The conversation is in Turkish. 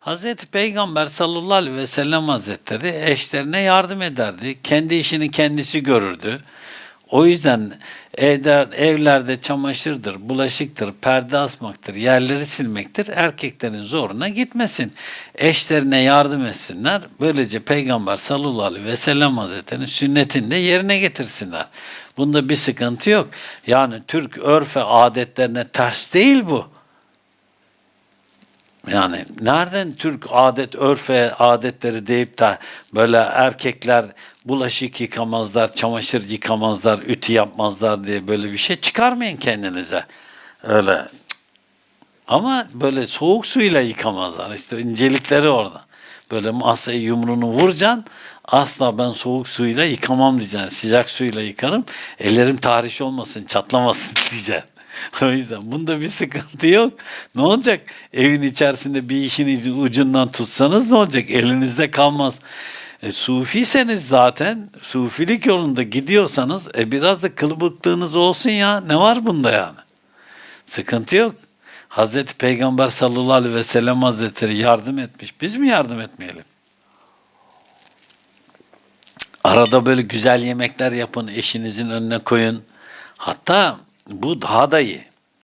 Hazreti Peygamber sallallahu aleyhi ve sellem hazretleri eşlerine yardım ederdi. Kendi işini kendisi görürdü. O yüzden evler, evlerde çamaşırdır, bulaşıktır, perde asmaktır, yerleri silmektir. Erkeklerin zoruna gitmesin. Eşlerine yardım etsinler. Böylece Peygamber sallallahu aleyhi ve sellem hazretlerinin sünnetini de yerine getirsinler. Bunda bir sıkıntı yok. Yani Türk örfe adetlerine ters değil bu. Yani nereden Türk adet, örfe adetleri deyip de böyle erkekler bulaşık yıkamazlar, çamaşır yıkamazlar, ütü yapmazlar diye böyle bir şey çıkarmayın kendinize. Öyle. Ama böyle soğuk suyla yıkamazlar. İşte incelikleri orada. Böyle masaya yumruğunu vuracaksın. Asla ben soğuk suyla yıkamam diyeceksin. Sıcak suyla yıkarım. Ellerim tahriş olmasın, çatlamasın diyeceksin. O yüzden bunda bir sıkıntı yok. Ne olacak? Evin içerisinde bir işin ucundan tutsanız ne olacak? Elinizde kalmaz. E, sufiyseniz zaten, sufilik yolunda gidiyorsanız e, biraz da kılıbıklığınız olsun ya. Ne var bunda yani? Sıkıntı yok. Hazreti Peygamber sallallahu aleyhi ve sellem hazretleri yardım etmiş. Biz mi yardım etmeyelim? Arada böyle güzel yemekler yapın, eşinizin önüne koyun. Hatta bu daha da iyi.